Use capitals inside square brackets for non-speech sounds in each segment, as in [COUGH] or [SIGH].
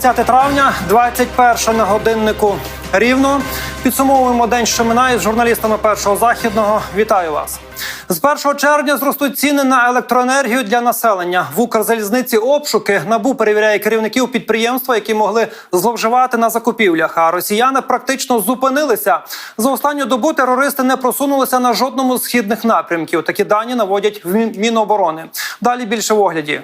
30 травня, 21 на годиннику. Рівно підсумовуємо день, що минає з журналістами першого західного. Вітаю вас. З 1 червня зростуть ціни на електроенергію для населення. В Укрзалізниці обшуки набу перевіряє керівників підприємства, які могли зловживати на закупівлях. А росіяни практично зупинилися. За останню добу терористи не просунулися на жодному з східних напрямків. Такі дані наводять в Міноборони. Далі більше в огляді.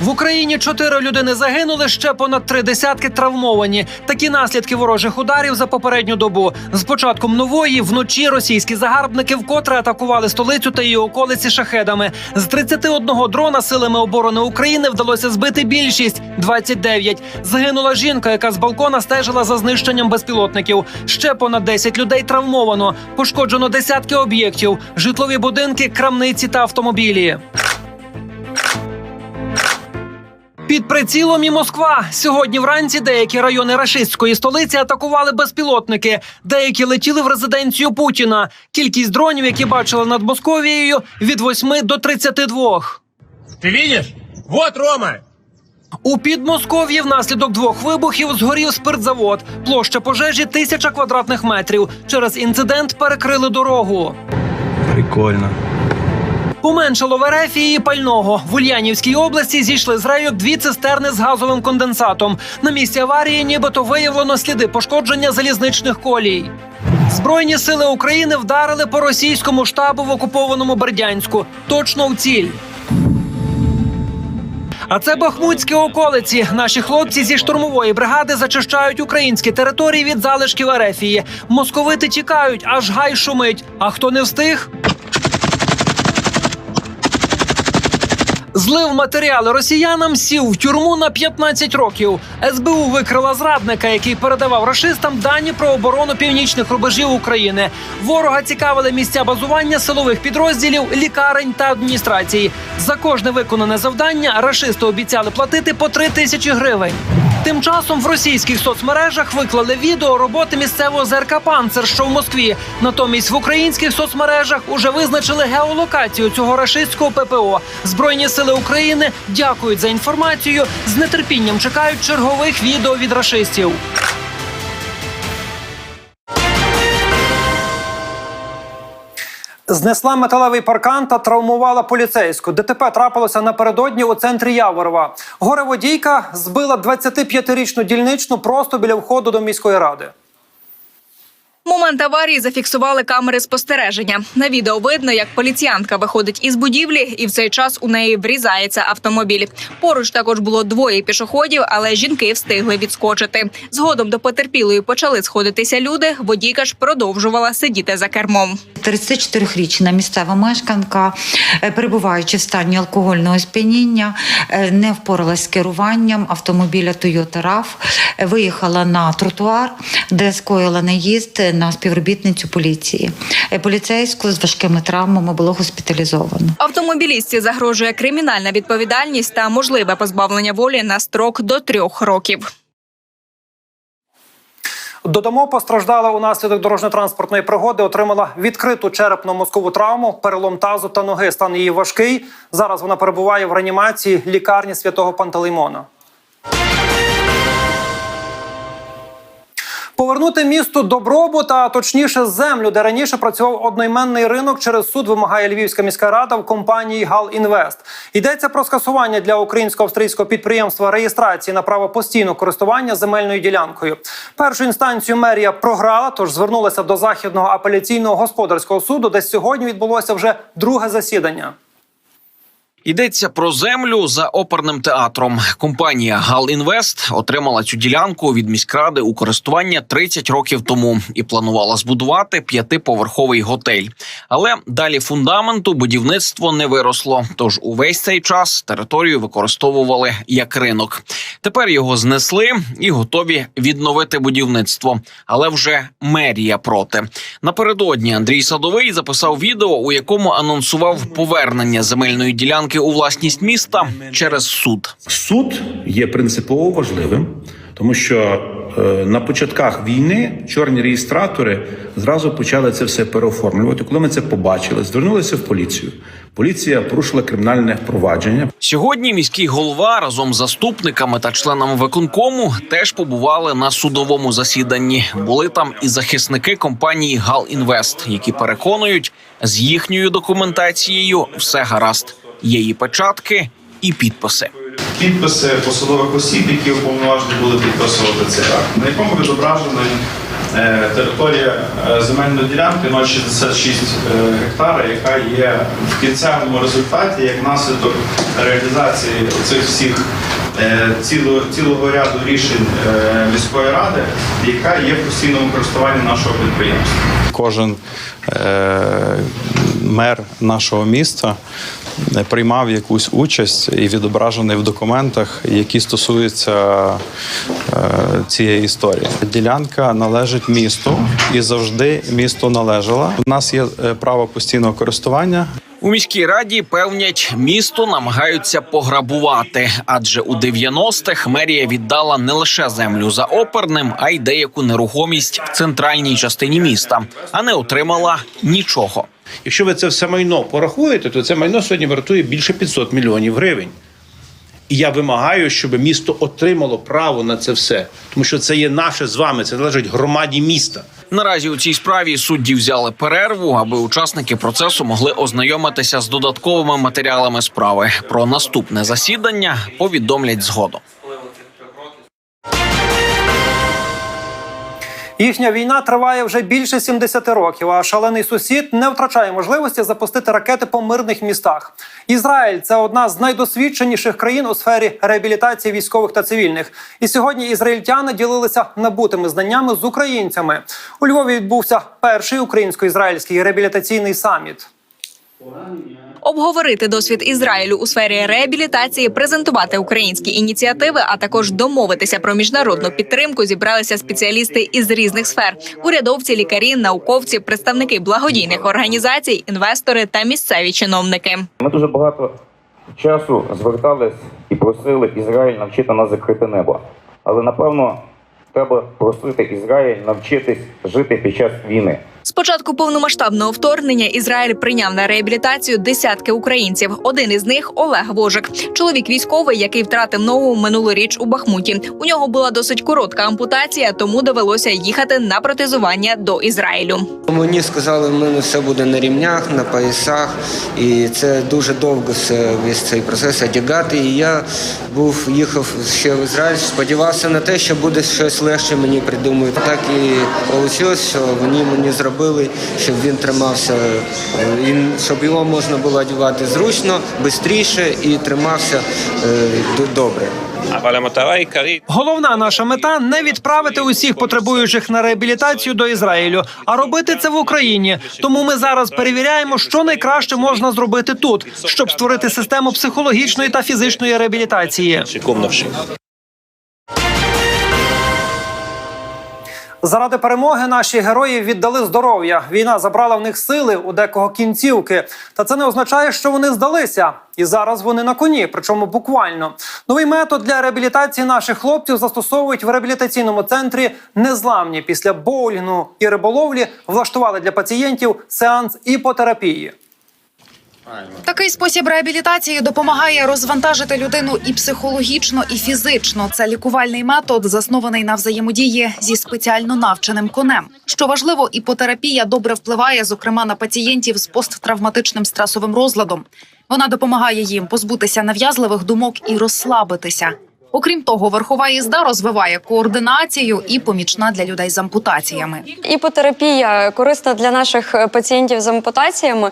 В Україні чотири людини загинули, ще понад три десятки травмовані. Такі наслідки ворожих ударів за попередню добу. З початком нової вночі російські загарбники вкотре атакували столицю та її околиці шахедами. З 31 дрона силами оборони України вдалося збити більшість 29. Загинула жінка, яка з балкона стежила за знищенням безпілотників. Ще понад 10 людей травмовано. Пошкоджено десятки об'єктів, житлові будинки, крамниці та автомобілі. Під прицілом і Москва сьогодні вранці деякі райони рашистської столиці атакували безпілотники. Деякі летіли в резиденцію Путіна. Кількість дронів, які бачили над Московією, від 8 до 32. Ты видишь? Вот Рома! У Підмосков'ї внаслідок двох вибухів згорів спиртзавод. Площа пожежі тисяча квадратних метрів. Через інцидент перекрили дорогу. Прикольно. Поменшало в Ерефії пального. В Ульянівській області зійшли з рейок дві цистерни з газовим конденсатом. На місці аварії нібито виявлено сліди пошкодження залізничних колій. Збройні сили України вдарили по російському штабу в окупованому Бердянську. Точно в ціль. А це Бахмутські околиці. Наші хлопці зі штурмової бригади зачищають українські території від залишків Ерефії. Московити тікають, аж гай шумить. А хто не встиг? Злив матеріали росіянам, сів в тюрму на 15 років. СБУ викрила зрадника, який передавав рашистам дані про оборону північних рубежів України. Ворога цікавили місця базування силових підрозділів, лікарень та адміністрації. За кожне виконане завдання рашисти обіцяли платити по 3 тисячі гривень. Тим часом в російських соцмережах виклали відео роботи місцевого ЗРК «Панцер», що в Москві. Натомість в українських соцмережах уже визначили геолокацію цього рашистського ППО. Збройні сили України дякують за інформацію. З нетерпінням чекають чергових відео від рашистів. Знесла металевий паркан та травмувала поліцейську. ДТП трапилося напередодні у центрі Яворова. Горе-водійка збила 25-річну дільничну просто біля входу до міської ради. Момент аварії зафіксували камери спостереження. На відео видно, як поліціянтка виходить із будівлі, і в цей час у неї врізається автомобіль. Поруч також було двоє пішоходів, але жінки встигли відскочити. Згодом до потерпілої почали сходитися люди. Водійка ж продовжувала сидіти за кермом. 34-річна місцева мешканка, е, перебуваючи в стані алкогольного сп'яніння, е, не впоралась з керуванням автомобіля Toyota RAV, е, виїхала на тротуар, де скоїла наїзд на співробітницю поліції. Е, Поліцейську з важкими травмами було госпіталізовано. Автомобілістці загрожує кримінальна відповідальність та можливе позбавлення волі на строк до трьох років. Додамо постраждала унаслідок дорожньо-транспортної пригоди, отримала відкриту черепно-мозкову травму, перелом тазу та ноги. Стан її важкий. Зараз вона перебуває в реанімації лікарні святого Пантелеймона. Повернути місту добробут, а точніше землю, де раніше працював одноіменний ринок, через суд вимагає Львівська міська рада в компанії Галінвест. Йдеться про скасування для українсько-австрійського підприємства реєстрації на право постійного користування земельною ділянкою. Першу інстанцію мерія програла, тож звернулася до західного апеляційного господарського суду, де сьогодні відбулося вже друге засідання. Йдеться про землю за оперним театром. Компанія Галінвест отримала цю ділянку від міськради у користування 30 років тому і планувала збудувати п'ятиповерховий готель. Але далі фундаменту будівництво не виросло. Тож увесь цей час територію використовували як ринок. Тепер його знесли і готові відновити будівництво. Але вже мерія проти. Напередодні Андрій Садовий записав відео, у якому анонсував повернення земельної ділянки у власність міста через суд. Суд є принципово важливим, тому що е, на початках війни чорні реєстратори зразу почали це все переоформлювати. Коли ми це побачили, звернулися в поліцію. Поліція порушила кримінальне провадження. Сьогодні міський голова разом з заступниками та членами виконкому теж побували на судовому засіданні. Були там і захисники компанії Галінвест, які переконують, з їхньою документацією все гаразд. Є і печатки, і підписи. підписи посадових осіб, які уповноважені були підписувати цей акт, на якому відображена е, територія е, земельної ділянки 0,66 е, гектара, яка є в кінцевому результаті як наслідок реалізації цих всіх цілого, цілого ряду рішень міської ради, яка є в постійному користуванні нашого підприємства. Кожен е, мер нашого міста приймав якусь участь і відображений в документах, які стосуються е, цієї історії. Ділянка належить місту і завжди місту належала. У нас є е, право постійного користування. У міській раді певнять, місто намагаються пограбувати, адже у 90-х мерія віддала не лише землю за оперним, а й деяку нерухомість в центральній частині міста, а не отримала нічого. Якщо ви це все майно порахуєте, то це майно сьогодні вартує більше 500 мільйонів гривень. І я вимагаю, щоб місто отримало право на це все, тому що це є наше з вами, це належить громаді міста. Наразі у цій справі судді взяли перерву, аби учасники процесу могли ознайомитися з додатковими матеріалами справи. Про наступне засідання повідомлять згодом. Їхня війна триває вже більше 70 років, а шалений сусід не втрачає можливості запустити ракети по мирних містах. Ізраїль це одна з найдосвідченіших країн у сфері реабілітації військових та цивільних. І сьогодні ізраїльтяни ділилися набутими знаннями з українцями. У Львові відбувся перший українсько-ізраїльський реабілітаційний саміт. Обговорити досвід Ізраїлю у сфері реабілітації, презентувати українські ініціативи, а також домовитися про міжнародну підтримку зібралися спеціалісти із різних сфер: урядовці, лікарі, науковці, представники благодійних організацій, інвестори та місцеві чиновники. Ми дуже багато часу звертались і просили Ізраїль навчити нас закрити небо. Але напевно треба просити Ізраїль навчитись жити під час війни. З початку повномасштабного вторгнення Ізраїль прийняв на реабілітацію десятки українців. Один із них Олег Вожик, чоловік військовий, який втратив ногу минулоріч у Бахмуті. У нього була досить коротка ампутація, тому довелося їхати на протезування до Ізраїлю. Мені сказали, в мене все буде на рівнях, на поясах, і це дуже довго все весь цей процес одягати. І я був їхав ще в Ізраїль, сподівався на те, що буде щось легше мені придумають. Так і вийшло, що вони мені зробили, щоб він тримався, е, і щоб його можна було одягати зручно, швидше і тримався е, добре. Головна наша мета не відправити усіх потребуючих на реабілітацію до Ізраїлю, а робити це в Україні. Тому ми зараз перевіряємо, що найкраще можна зробити тут, щоб створити систему психологічної та фізичної реабілітації. Заради перемоги наші герої віддали здоров'я. Війна забрала в них сили, у декого кінцівки. Та це не означає, що вони здалися. І зараз вони на коні, причому буквально. Новий метод для реабілітації наших хлопців застосовують в реабілітаційному центрі незламні. Після боулінгу і риболовлі влаштували для пацієнтів сеанс іпотерапії. Такий спосіб реабілітації допомагає розвантажити людину і психологічно, і фізично. Це лікувальний метод, заснований на взаємодії зі спеціально навченим конем. Що важливо, іпотерапія добре впливає, зокрема на пацієнтів з посттравматичним стресовим розладом. Вона допомагає їм позбутися нав'язливих думок і розслабитися. Окрім того, верхова їзда розвиває координацію і помічна для людей з ампутаціями. Іпотерапія корисна для наших е, пацієнтів з ампутаціями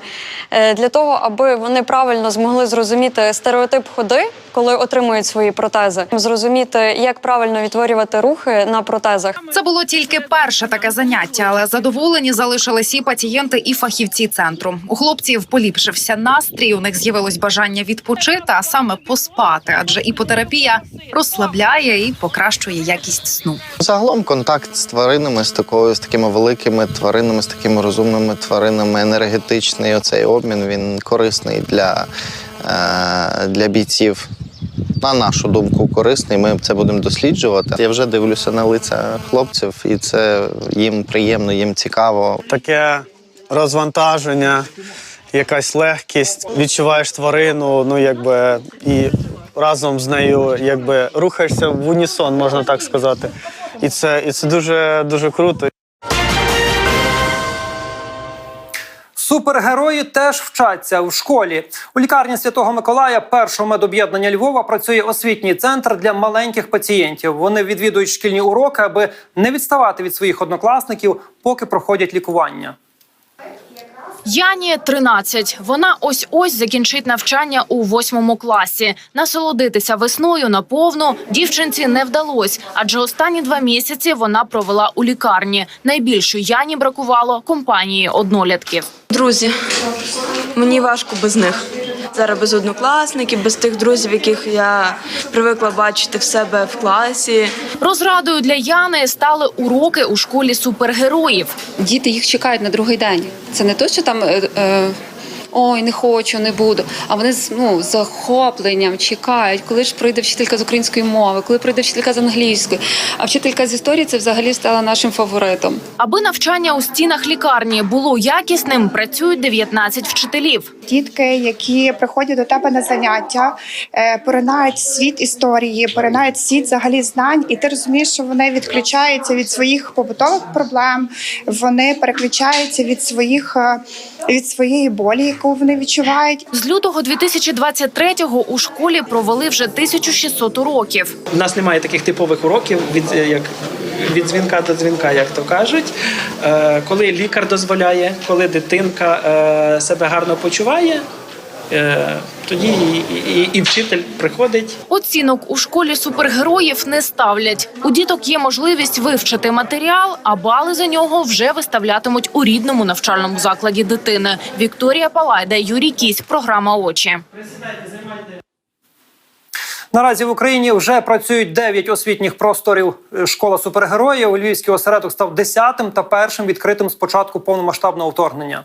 е, для того, аби вони правильно змогли зрозуміти стереотип ходи, коли отримують свої протези, зрозуміти, як правильно відтворювати рухи на протезах. Це було тільки перше таке заняття, але задоволені залишились і пацієнти, і фахівці центру. У хлопців поліпшився настрій. У них з'явилось бажання відпочити, а саме поспати, адже іпотерапія розслабляє і покращує якість сну. Загалом контакт з тваринами, з такою з такими великими тваринами, з такими розумними тваринами, енергетичний оцей обмін він корисний для, е, для бійців. На нашу думку, корисний. Ми це будемо досліджувати. Я вже дивлюся на лиця хлопців, і це їм приємно, їм цікаво. таке розвантаження якась легкість. Відчуваєш тварину, ну якби і разом з нею якби рухаєшся в унісон, можна так сказати. І це, і це дуже дуже круто. Супергерої теж вчаться в школі. У лікарні Святого Миколая, першого медоб'єднання Львова, працює освітній центр для маленьких пацієнтів. Вони відвідують шкільні уроки, аби не відставати від своїх однокласників, поки проходять лікування. Яні 13. Вона ось ось закінчить навчання у восьмому класі. Насолодитися весною наповну дівчинці не вдалось, адже останні два місяці вона провела у лікарні. Найбільше Яні бракувало компанії однолітків. Друзі, мені важко без них. Зараз без однокласників, без тих друзів, яких я привикла бачити в себе в класі. Розрадою для Яни стали уроки у школі супергероїв. Діти їх чекають на другий день. Це не то, що там. е, е, Ой, не хочу, не буду. А вони з ну, з захопленням чекають, коли ж прийде вчителька з української мови, коли прийде вчителька з англійської. А вчителька з історії це взагалі стала нашим фаворитом. Аби навчання у стінах лікарні було якісним, працюють 19 вчителів. Дітки, які приходять до тебе на заняття, е, поринають світ історії, поринають світ взагалі знань, і ти розумієш, що вони відключаються від своїх побутових проблем, вони переключаються від своїх е, від своєї болі, яку вони відчувають. З лютого 2023-го у школі провели вже 1600 уроків. У нас немає таких типових уроків від е, як від дзвінка до дзвінка, як то кажуть. Е, Коли лікар дозволяє, коли дитинка е, себе гарно почуває, тоді і, і, і вчитель приходить. Оцінок у школі супергероїв не ставлять. У діток є можливість вивчити матеріал, а бали за нього вже виставлятимуть у рідному навчальному закладі дитини. Вікторія Палайда, Юрій Кісь, програма очі. Наразі в Україні вже працюють 9 освітніх просторів е, школа супергероїв. Львівський осередок став 10-тим та першим відкритим з початку повномасштабного вторгнення.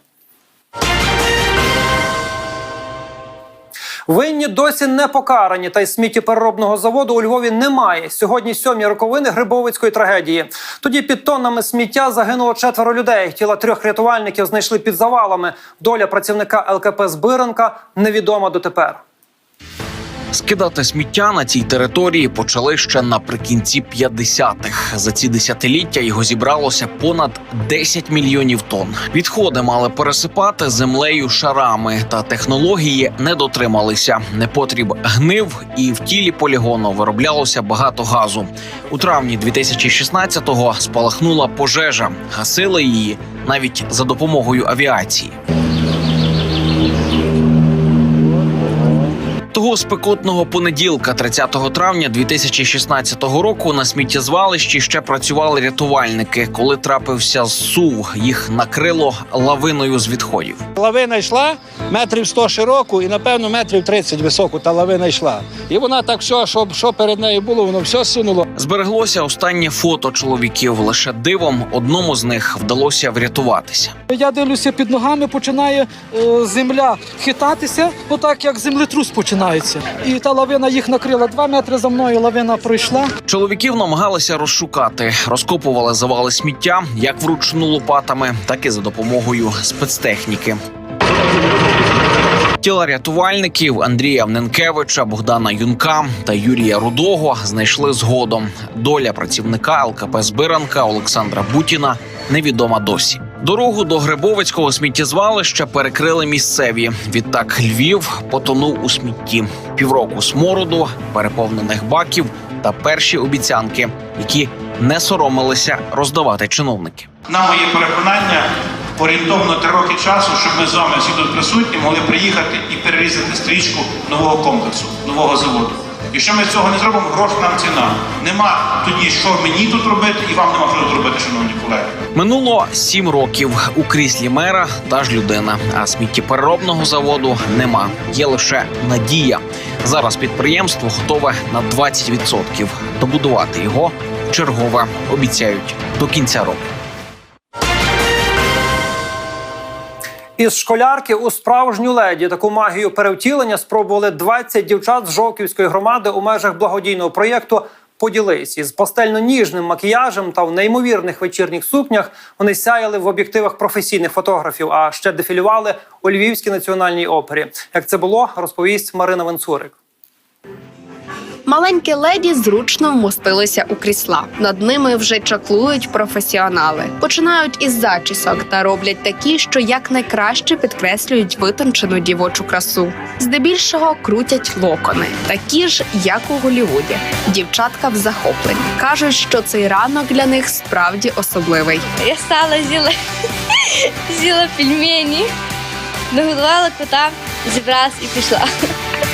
Винні досі не покарані, та й сміттєпереробного заводу у Львові немає. Сьогодні сьомі роковини Грибовицької трагедії. Тоді під тоннами сміття загинуло четверо людей. Тіла трьох рятувальників знайшли під завалами. Доля працівника ЛКП Збиренка невідома дотепер. Скидати сміття на цій території почали ще наприкінці 50-х. За ці десятиліття його зібралося понад 10 мільйонів тонн. Відходи мали пересипати землею шарами, та технології не дотрималися. Непотріб гнив, і в тілі полігону вироблялося багато газу. У травні 2016-го спалахнула пожежа. Гасили її навіть за допомогою авіації. Того спекотного понеділка, 30 травня 2016 року, на сміттєзвалищі ще працювали рятувальники. Коли трапився зсув, їх накрило лавиною з відходів. Лавина йшла метрів 100 широку і, напевно, метрів 30 високу та лавина йшла. І вона так все, що, що перед нею було, воно все сунуло. Збереглося останнє фото чоловіків. Лише дивом одному з них вдалося врятуватися. Я дивлюся, під ногами починає е, земля хитатися, ну так як землетрус починається. І та лавина їх накрила. Два метри за мною лавина пройшла. Чоловіків намагалися розшукати, розкопували завали сміття як вручну лопатами, так і за допомогою спецтехніки. Тіла рятувальників Андрія Мненкевича, Богдана Юнка та Юрія Рудого знайшли згодом. Доля працівника ЛКП Збиранка Олександра Бутіна невідома досі. Дорогу до Грибовицького сміттєзвалища перекрили місцеві. Відтак Львів потонув у смітті. Півроку смороду, переповнених баків та перші обіцянки, які не соромилися роздавати чиновники. На моє переконання, орієнтовно три роки часу, щоб ми з вами всі тут присутні могли приїхати і перерізати стрічку нового комплексу, нового заводу. Якщо ми цього не зробимо, грош нам ціна. Нема тоді, що мені тут робити, і вам нема що тут робити, шановні колеги. Минуло сім років у кріслі мера та ж людина. А сміттєпереробного заводу нема. Є лише надія. Зараз підприємство готове на 20%. Добудувати його чергове обіцяють до кінця року. Із школярки у справжню леді таку магію перевтілення спробували 20 дівчат з Жовківської громади у межах благодійного проєкту Поділись із пастельно-ніжним макіяжем та в неймовірних вечірніх сукнях вони сяяли в об'єктивах професійних фотографів, а ще дефілювали у Львівській національній опері. Як це було, розповість Марина Венцурик. Маленькі леді зручно вмостилися у крісла. Над ними вже чаклують професіонали. Починають із зачісок та роблять такі, що якнайкраще підкреслюють витончену дівочу красу. Здебільшого крутять локони, такі ж, як у Голлівуді. Дівчатка в захопленні кажуть, що цей ранок для них справді особливий. Я стала з'їла, [LAUGHS] з'їла пельмені, нагодувала кота, зібралась і пішла.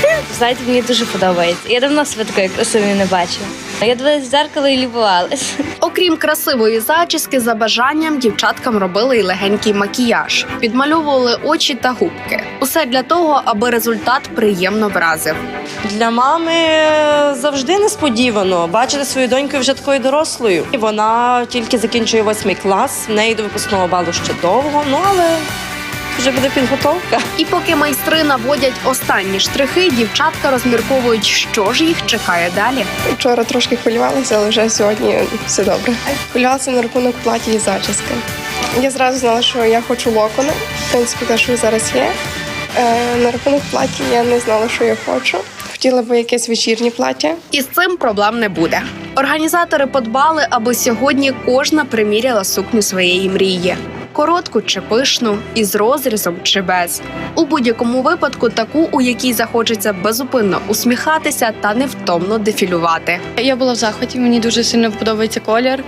[LAUGHS] Знаєте, мені дуже подобається. Я давно себе такої красивої не бачила. Я дивилась в дзеркало і любувалась. [LAUGHS] Окрім красивої зачіски, за бажанням дівчаткам робили й легенький макіяж, підмальовували очі та губки. Усе для того, аби результат приємно вразив. Для мами завжди несподівано бачити свою доньку вже такою дорослою. І Вона тільки закінчує восьмий клас, в неї до випускного балу ще довго, ну але вже буде підготовка. І поки майстри наводять останні штрихи, дівчатка розмірковують, що ж їх чекає далі. Вчора трошки хвилювалася, але вже сьогодні все добре. Хвилювалася на рахунок платі і зачіски. Я зразу знала, що я хочу локони. В принципі, те, що зараз є. Е, на рахунок платі я не знала, що я хочу. Хотіла би якесь вечірнє плаття. І з цим проблем не буде. Організатори подбали, аби сьогодні кожна приміряла сукню своєї мрії. Коротку чи пишну, із розрізом чи без. У будь-якому випадку таку, у якій захочеться безупинно усміхатися та невтомно дефілювати. Я була в захваті, мені дуже сильно подобається колір.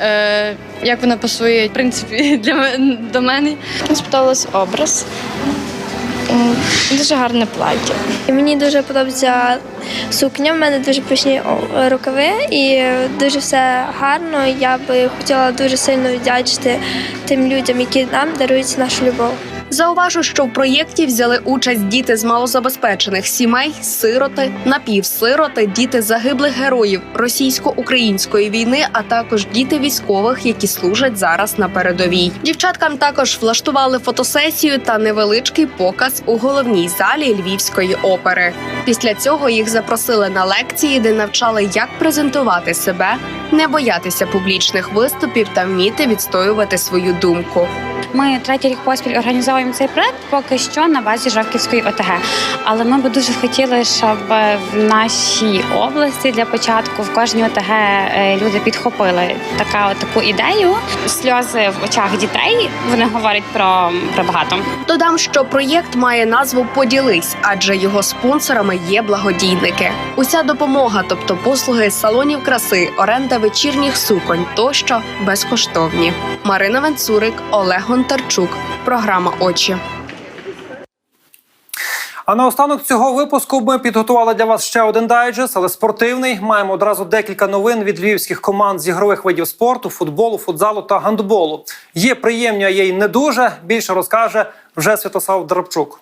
Е, як вона пасує, в принципі, [LAUGHS] для мен- до мене. Спиталась образ. Дуже гарне плаття. Мені дуже подобається сукня. В мене дуже пишні рукави і дуже все гарно. Я би хотіла дуже сильно віддячити тим людям, які нам дарують нашу любов. Зауважу, що в проєкті взяли участь діти з малозабезпечених сімей, сироти, напівсироти, діти загиблих героїв російсько-української війни, а також діти військових, які служать зараз на передовій. Дівчаткам також влаштували фотосесію та невеличкий показ у головній залі Львівської опери. Після цього їх запросили на лекції, де навчали, як презентувати себе, не боятися публічних виступів та вміти відстоювати свою думку. Ми третій рік поспіль організовуємо цей проект поки що на базі Жовківської ОТГ. Але ми би дуже хотіли, щоб в нашій області для початку в кожній ОТГ е, люди підхопили така таку ідею. Сльози в очах дітей вони говорять про, про багато. Додам, що проєкт має назву Поділись, адже його спонсорами є благодійники. Уся допомога, тобто послуги з салонів краси, оренда вечірніх суконь тощо безкоштовні. Марина Венцурик, Олег Гонтарчук. Програма Очі. А наостанок цього випуску ми підготували для вас ще один дайджест, але спортивний. Маємо одразу декілька новин від львівських команд з ігрових видів спорту, футболу, футзалу та гандболу. Є приємні, а є й не дуже. Більше розкаже вже Святослав Драбчук.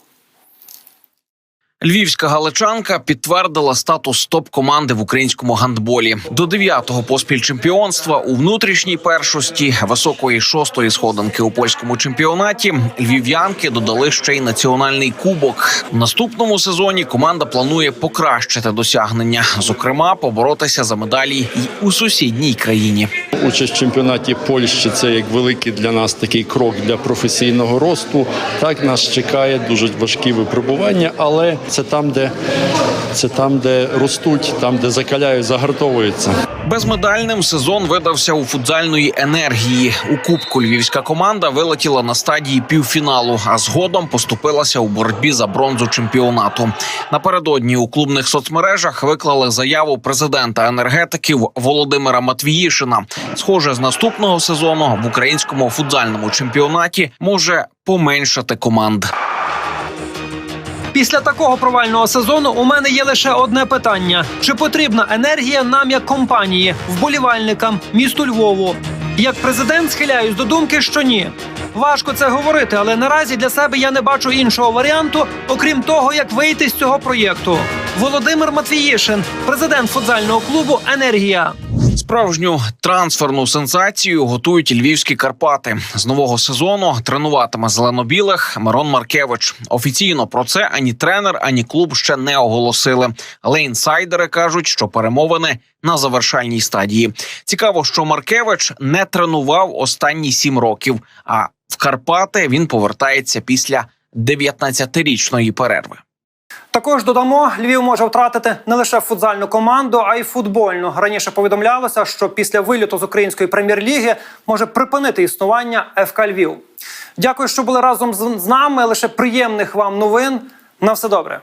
Львівська галичанка підтвердила статус топ-команди в українському гандболі до дев'ятого поспіль чемпіонства у внутрішній першості високої шостої сходинки у польському чемпіонаті. Львів'янки додали ще й національний кубок. У наступному сезоні команда планує покращити досягнення, зокрема, поборотися за медалі й у сусідній країні. Участь в чемпіонаті Польщі це як великий для нас такий крок для професійного росту. Так нас чекає дуже важкі випробування, але це там, де це там, де ростуть, там, де закаляють, загартовуються. Безмедальним сезон видався у футзальної енергії. У кубку львівська команда вилетіла на стадії півфіналу, а згодом поступилася у боротьбі за бронзу чемпіонату. Напередодні у клубних соцмережах виклали заяву президента енергетиків Володимира Матвіїшина. Схоже, з наступного сезону в українському футзальному чемпіонаті може поменшати команд. Після такого провального сезону у мене є лише одне питання: чи потрібна енергія нам як компанії, вболівальникам, місту Львову? Як президент схиляюсь до думки, що ні. Важко це говорити, але наразі для себе я не бачу іншого варіанту, окрім того, як вийти з цього проєкту. Володимир Матвіїшин, президент футзального клубу Енергія. Справжню трансферну сенсацію готують львівські Карпати. З нового сезону тренуватиме зелено-білих Мирон Маркевич. Офіційно про це ані тренер, ані клуб ще не оголосили. Але інсайдери кажуть, що перемовини на завершальній стадії. Цікаво, що Маркевич не тренував останні сім років. А в Карпати він повертається після 19-річної перерви. Також додамо, Львів може втратити не лише футзальну команду, а й футбольну. Раніше повідомлялося, що після виліту з української прем'єр-ліги може припинити існування ФК Львів. Дякую, що були разом з нами. Лише приємних вам новин. На все добре.